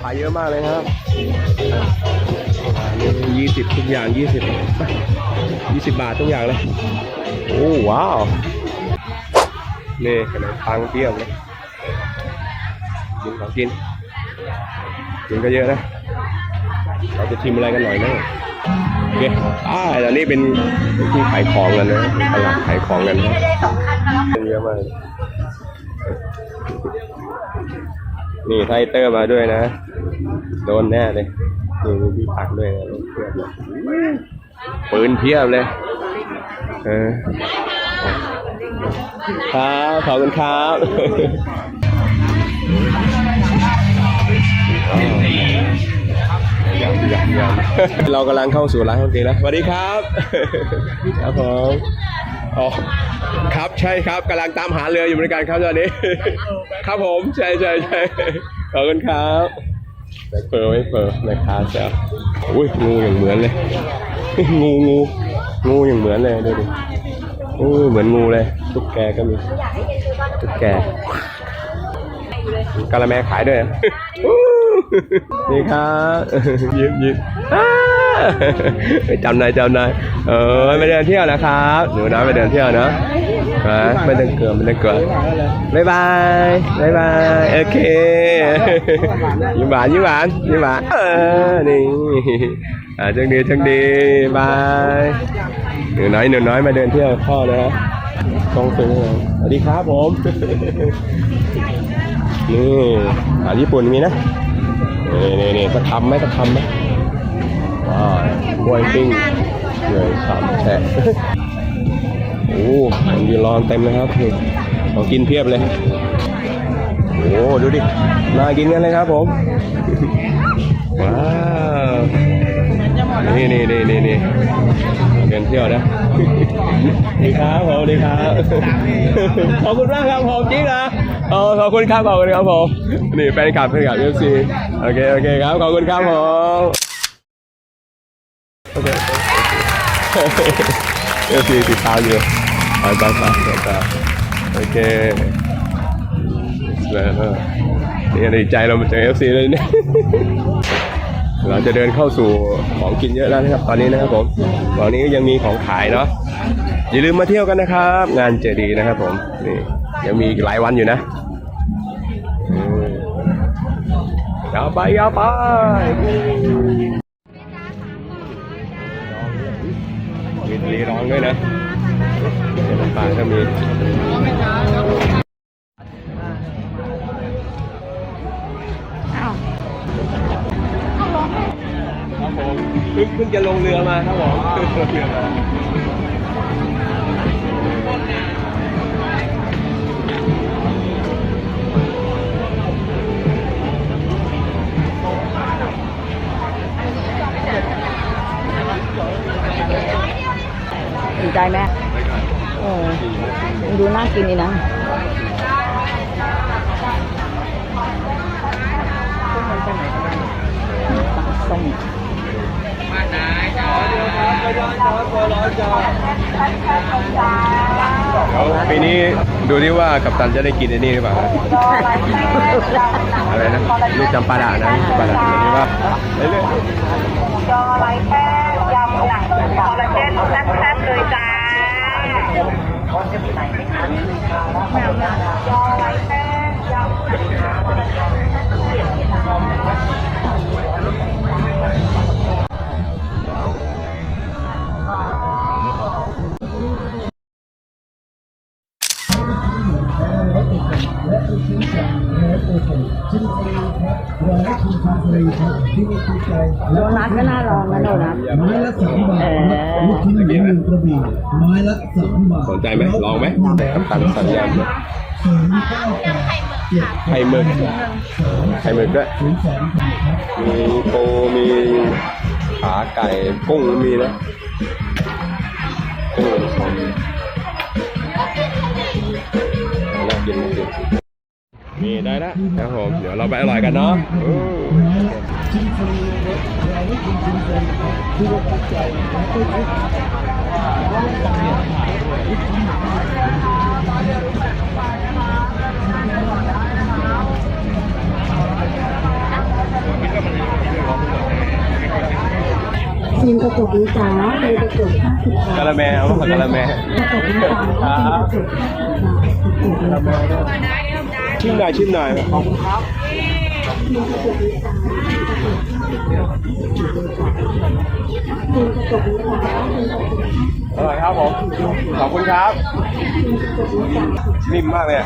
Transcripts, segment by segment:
ขายเยอะมากเลยครับยี่สิบทุกอย่างยี่สิบยี่สิบบาททุกอย่างเลย โอ้ว้าวนี่ขนมปังเปรี้ยวเลยกินของกินกินก็เยอะนะ เราจะชิมอะไรกันหน่อยนะโอเคอ่าตอนนี้เป็นที่ขายของกันนะตลาดขายของกันนะเป็นเยอะมาก นี่ไทเตอร์มาด้วยนะ โดนแน่เลยนี่มีที่พักด้วยนะเพียบเลยปืนเพียบเลย เออครับขอบคุณครับยำยำยำเรากำลังเข้าสู่ร้านดนตรีแล้วสวัสดีครับ ครับผม อ๋อครับใช่ครับกำลังตามหาเรืออยู่เหมือนกันครับตอนนี้ ครับผมใช่ใช่ใช่ขอบคุณครับไม่เปิดไม่เปิดไม่ค้าเสียอุ้ยงูอย่างเหมือนเลย งูงูงูอย่างเหมือนเลยดูดิโอ้เหมือนงูเลยตุ๊กแกก็มีตุ๊กแกกะละแมขายด้วยนะนี่ครับยิ้มยิ้มอ้า จำนายจำนายเออไปเดินเที่ยวนะครับหนูนะไปเดินเที่ยวเนาะฮะไม่ต้องเกลือไม่ต้องเกลือบ๊ายบายบ๊ายบายโอเคยิ้มหวานยิ้มหวานยิ้มหวานเออนี่อ่าจังดีจังดีบายหนูน้อยหนูน้อยมาเดินเที่ยวพ่อนะฮะต้องซื้อเลยสวัสดีครับผมนี่อาหารญี่ปุ่นมีนะนี่นี่นี่สักคำไหมสักคำไหม ว้าวกล้วยปิ้งเลยสามแฉะโอ้มันยืนรอเต็มเลยครับของกินเพียบเลย โอ้ดูดิ น่ากินกันเลยครับผม ว้าวนี่นี่นี่นี่นี่เดินเที่ยวนะดีครับผมดีครับขอบคุณมากครับผมจริงนะเออขอบคุณครับขอบคุณครับผมนี่แฟนคลับแฟนคลับเอฟซีโอเคโอเคครับขอบคุณครับผม โอเคเอฟซีติดตามอยู่ไปไปไปไปโอเคแล้วนี่ดีใจเรามาเจอเอฟซีเลยเนี่ยเราจะเดินเข้าสู่ของกินเยอะแล้วนะครับ ตอนนี้นะครับผมตอนนี้ยังมีของขายเนาะอย่าลืมมาเที่ยวกันนะครับ งานเจดีย์นะครับผมนี่ยังมีหลายวันอยู่นะอืมยาวไปยาวไป นะน้ำปลาก็มีครับผมเพิ่งเพิ่งจะลงเรือมาครับผมเพิ่งลงเรือมา สนใจไหมเออมันดูน่ากินดีนะปลาส้มปีนี้ดูดิว่ากัปตันจะได้กินไอ้นี่หรือเปล่าฮะอะไรนะ ลูกจำปาดะนะลูกจำปาดะดูดิว่าเรื่อยจ คอลลาเจนแซ่บๆเลยจ้าจอไรแป้งยำามบาทเออลูกชิ้นหมูหนึ่งกระบี่ไม้ละสามบาทๆสนใจไหมลองไหมกัปตันสัญญาณศูนย์เก้าแปดเจ็ดไข่หมึกไข่หมึกด้วยศูนย์สองครับมีปูมีขาไก่กุ้งมีนะกุ้งน่ากินน่ากินมีได้แล้วครับผม เดี๋ยวเราไปอร่อยกันเนาะ ชุมชนเราไม่ชุมชนคือเราตัดใจไม่ต้องคิดว่าจะเปลี่ยนวิทีมกระจกนี้จ๋าเป็นกระจกห้าสิบกะละแมเอากะละแมกระจกดีจ้าเป็กระจกห้าสิบบาทชิมหน่อยชิมหน่อยขอบคุณครับทีมกระจกนี้จ๋า อร่อยครับผม ขอบคุณครับ นิ่มมากเลย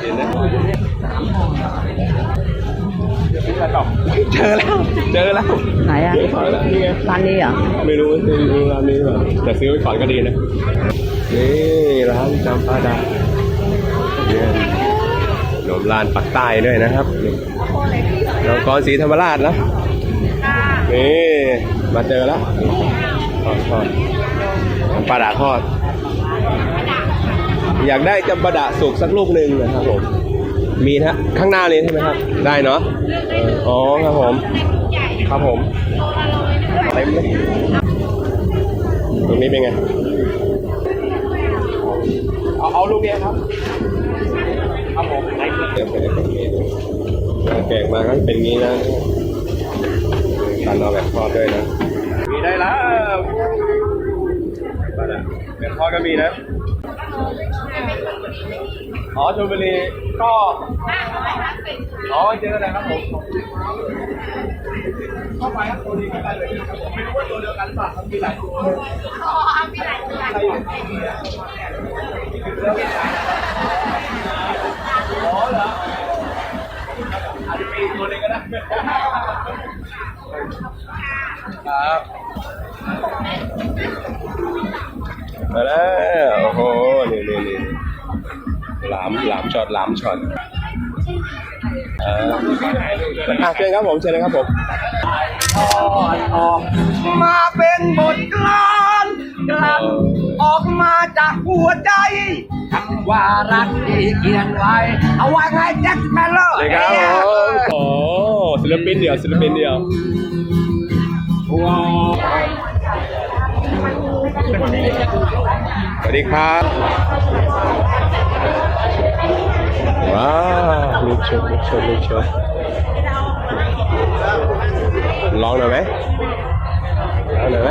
เห็นนะเจอแล้ว เจอแล้วไหนอะเจอก่อนแล้วนี่ไงร้านนี้เหรอไม่รู้ไม่รู้ร้านนี้หรือเปล่าแต่ซื้อไว้ก่อนก็ดีนะนี่ร้านจำปาดาเนี่ยขนมลานปักใต้ด้วยนะครับนี่นครศรีธรรมราชนะนี่ มาเจอแล้วทอดทอดจำปาดาทอด อยากได้จำปาดะสุกสักลูกหนึ่งนะครับผม มีนะข้างหน้านี้ใช่ไหมครับ ได้เนาะอ๋อครับผม ครับผมเต็มเลยตรงนี้เป็นไง เอาเอาลูกเนี้ยครับ ครับผมเดี๋ยวไปได้แบบนี้ดูแกงมาก็เป็นงี้นะตันเอาแบบทอดด้วยนะ มีได้แล้วปลาดะแบบทอดก็มีนะ อ๋อชลบุรีก็อ๋อเจอแล้วครับผมเข้าไปครับตัวนี้ก็ได้เลยครับผมไม่รู้ว่าตัวเดียวกันหรือเปล่าครับมีหลายตัวอ๋อมีหลายตัวใช่อ๋อเหรออาจจะมีตัวนึงก็ได้ ครับมาแล้วโอ้โหนี่นี่นี่หลามหลามช็อตหลามช็อตเอ่ออะเชิญครับผมเชิญเลยครับผมออกมาเป็นบทกลอนกลับออกมาจากหัวใจ ว่ารักที่เขียนไว้เอาไว้ไงแจ็คแมลเลอร์เลยครับโอ้ศิลปินเดียวศิลปินเดียวสวัสดีครับว้าวลูกชมลูกชมลูกชมลองหน่อยไหมลองหน่อยไหม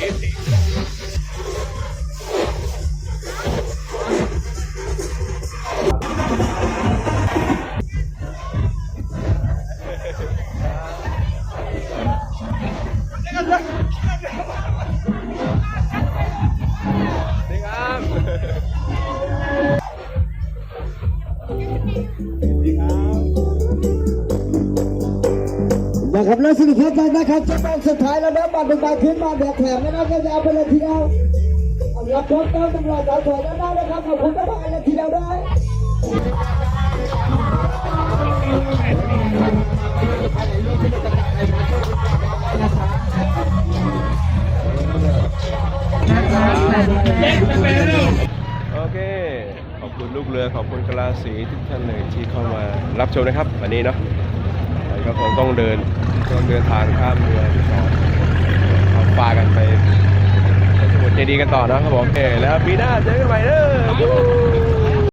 7. สรุปครับนะครับจะต้องสุดท้ายแล้วนะบัตรหนึ่งใบขึ้นมาแบบแถมนะครับก็จะเอาไปเลยทีเดียวรับชมต้องตำรวจสาวสวยด้านหน้านะครับขอบคุณมากๆเลยทีเดียวด้วยโอเค ขอบคุณลูกเรือ ขอบคุณกะลาสีทุกท่านเลยที่เข้ามารับชมนะครับ วันนี้เนาะ ก็คงต้องเดินต้องเดินทางข้ามเรือต่อเอาปลากันไปสมุทรเจดีย์กันต่อนะครับผมโอเคแล้วปีหน้าเจอกันใหม่เด้อ